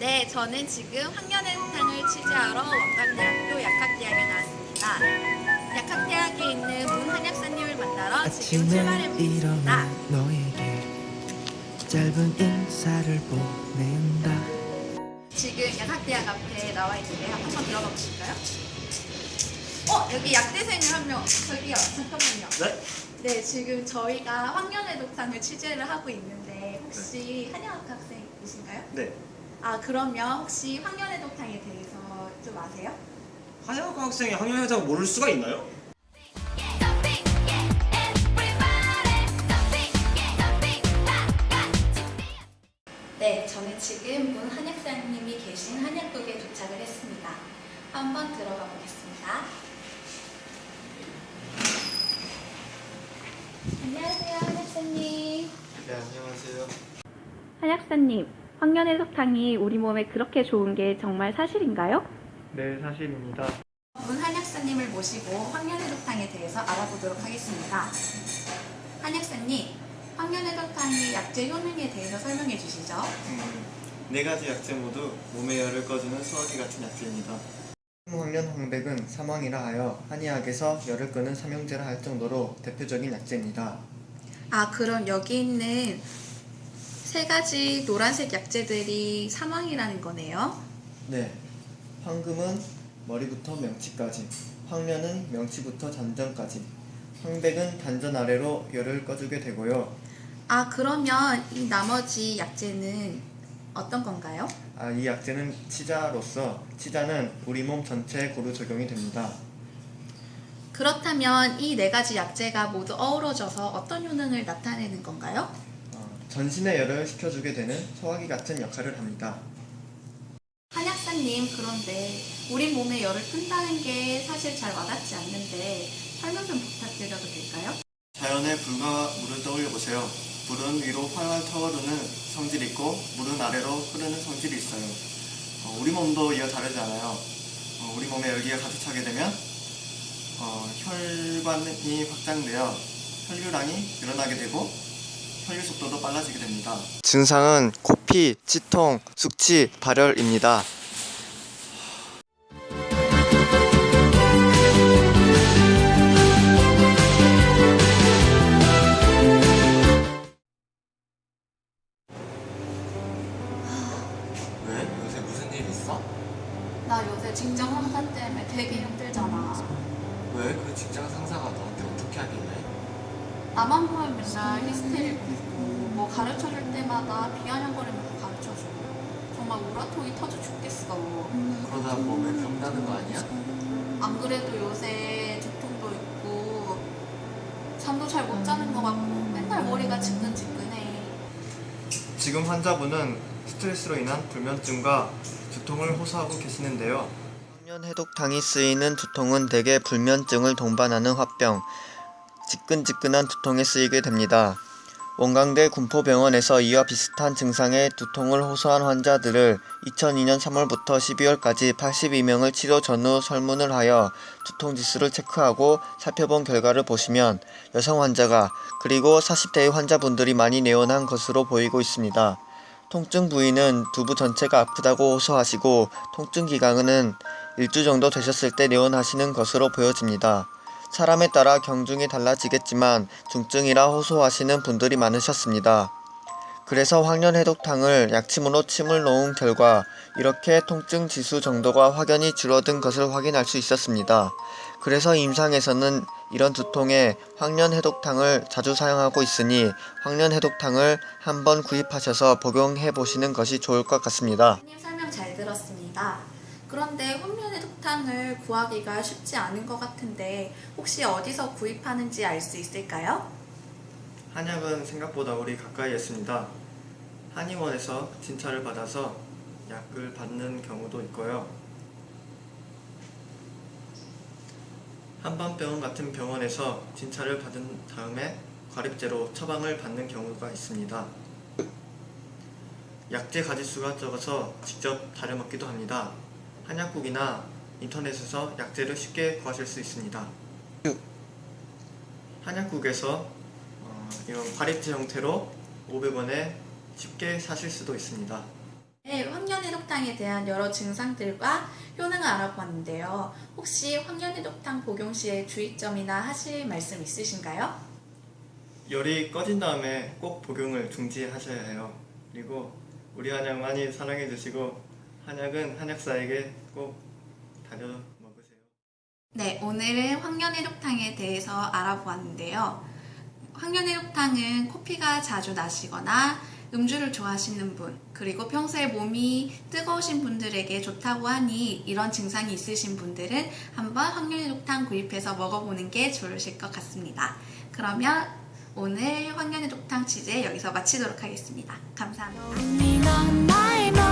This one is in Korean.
네, 저는 지금 황년의탕을 취재하러 원광대학교 약학대학에 나왔습니다. 약학대학에 있는 문한약사님을 만나러 지금 아침에 출발해 보겠습니다. 일어나 너에게 짧은 인사를 보낸다 지금 약학대학 앞에 나와 있는데요. 한번 들어가 보실까요? 어, 여기 약대생을 한 명. 저기요, 잠깐만요. 네? 네, 지금 저희가 황년의 독탕을 취재를 하고 있는데 혹시 한의학 학생이신가요? 네. 아, 그러면 혹시 황년의 독탕에 대해서 좀 아세요? 한양학과 학생이 학년회장 모를 수가 있나요? 네, 저는 지금 문 한약사님이 계신 한약국에 도착을 했습니다. 한번 들어가 보겠습니다. 안녕하세요, 한약사님. 네, 안녕하세요. 한약사님, 황련해석탕이 우리 몸에 그렇게 좋은 게 정말 사실인가요? 네, 사실입니다. 문 한약사님을 모시고 황련해독탕에 대해서 알아보도록 하겠습니다. 한약사님, 황련해독탕의 약제 효능에 대해서 설명해 주시죠. 음, 네 가지 약재 모두 몸의 열을 꺼주는 수화기 같은 약재입니다. 황련 황백은 사망이라 하여 한의학에서 열을 끄는 삼형제라 할 정도로 대표적인 약재입니다. 아, 그럼 여기 있는 세 가지 노란색 약재들이 사망이라는 거네요. 네, 황금은 머리부터 명치까지, 황련은 명치부터 잔전까지, 황백은 단전 아래로 열을 꺼주게 되고요. 아, 그러면 이 나머지 약재는 어떤 건가요? 아, 이 약재는 치자로서 치자는 우리 몸 전체에 고루 적용이 됩니다. 그렇다면 이 네 가지 약재가 모두 어우러져서 어떤 효능을 나타내는 건가요? 어, 전신의 열을 식혀주게 되는 소화기 같은 역할을 합니다. 한약사님, 그런데 우리 몸에 열을 끈다는 게 사실 잘 와닿지 않는데 설명 좀 부탁드려도 될까요? 자연의 불과 물을 떠올려 보세요. 물은 위로 활활 타오르는 성질이 있고 물은 아래로 흐르는 성질이 있어요. 어, 우리 몸도 이와 다르지 않아요. 어, 우리 몸에 열기가 가득 차게 되면 어, 혈관이 확장되어 혈류량이 늘어나게 되고 혈류 속도도 빨라지게 됩니다. 증상은 코피, 치통, 숙취, 발열입니다. 왜? 요새 무슨 일 있어? 나 요새 직장 상사 때문에 되게 힘들잖아. 왜? 그 직장 상사가 너한테 어떻게 하길래? 나만 보면 맨날 히스테리 부리고 뭐 가르쳐줄 때마다 비아냥거리면서 가르쳐줘. 정말 우라통이 터져 죽겠어. 그러다 몸에 병 나는 거 아니야? 안 그래도 요새 두통도 있고 잠도 잘 못 자는 것 같고 맨날 머리가 지끈지끈해. 지금 환자분은 스트레스로 인한 불면증과 두통을 호소하고 계시는데요. 청년 해독탕이 쓰이는 두통은 대개 불면증을 동반하는 화병, 지끈지끈한 두통에 쓰이게 됩니다. 원광대 군포병원에서 이와 비슷한 증상의 두통을 호소한 환자들을 2002년 3월부터 12월까지 82명을 치료 전후 설문을 하여 두통 지수를 체크하고 살펴본 결과를 보시면 여성 환자가 그리고 40대의 환자분들이 많이 내원한 것으로 보이고 있습니다. 통증 부위는 두부 전체가 아프다고 호소하시고 통증 기간은 일주 정도 되셨을 때 내원하시는 것으로 보여집니다. 사람에 따라 경중이 달라지겠지만 중증이라 호소하시는 분들이 많으셨습니다. 그래서 황련 해독탕을 약침으로 침을 놓은 결과 이렇게 통증 지수 정도가 확연히 줄어든 것을 확인할 수 있었습니다. 그래서 임상에서는 이런 두통에 황련 해독탕을 자주 사용하고 있으니 황련 해독탕을 한번 구입하셔서 복용해 보시는 것이 좋을 것 같습니다. 님 설명 잘 들었습니다. 그런데 훈련의 독탕을 구하기가 쉽지 않은 것 같은데 혹시 어디서 구입하는지 알 수 있을까요? 한약은 생각보다 우리 가까이에 있습니다. 한의원에서 진찰을 받아서 약을 받는 경우도 있고요. 한방병원 같은 병원에서 진찰을 받은 다음에 과립제로 처방을 받는 경우가 있습니다. 약재 가지수가 적어서 직접 다려 먹기도 합니다. 한약국이나 인터넷에서 약재를 쉽게 구하실 수 있습니다. 한약국에서 어, 이런 과립제 형태로 500원에 쉽게 사실 수도 있습니다. 네, 네, 황련해독탕에 대한 여러 증상들과 효능을 알아보았는데요. 혹시 황련해독탕 복용 시에 주의점이나 하실 말씀 있으신가요? 열이 꺼진 다음에 꼭 복용을 중지하셔야 해요. 그리고 우리 한약 많이 사랑해 주시고 한약은 한약사에게 꼭 다려 먹으세요. 네, 오늘은 황련해독탕에 대해서 알아보았는데요. 황련해독탕은 코피가 자주 나시거나 음주를 좋아하시는 분, 그리고 평소에 몸이 뜨거우신 분들에게 좋다고 하니 이런 증상이 있으신 분들은 한번 황련해독탕 구입해서 먹어보는 게 좋으실 것 같습니다. 그러면 오늘 황련해독탕 취재 여기서 마치도록 하겠습니다. 감사합니다.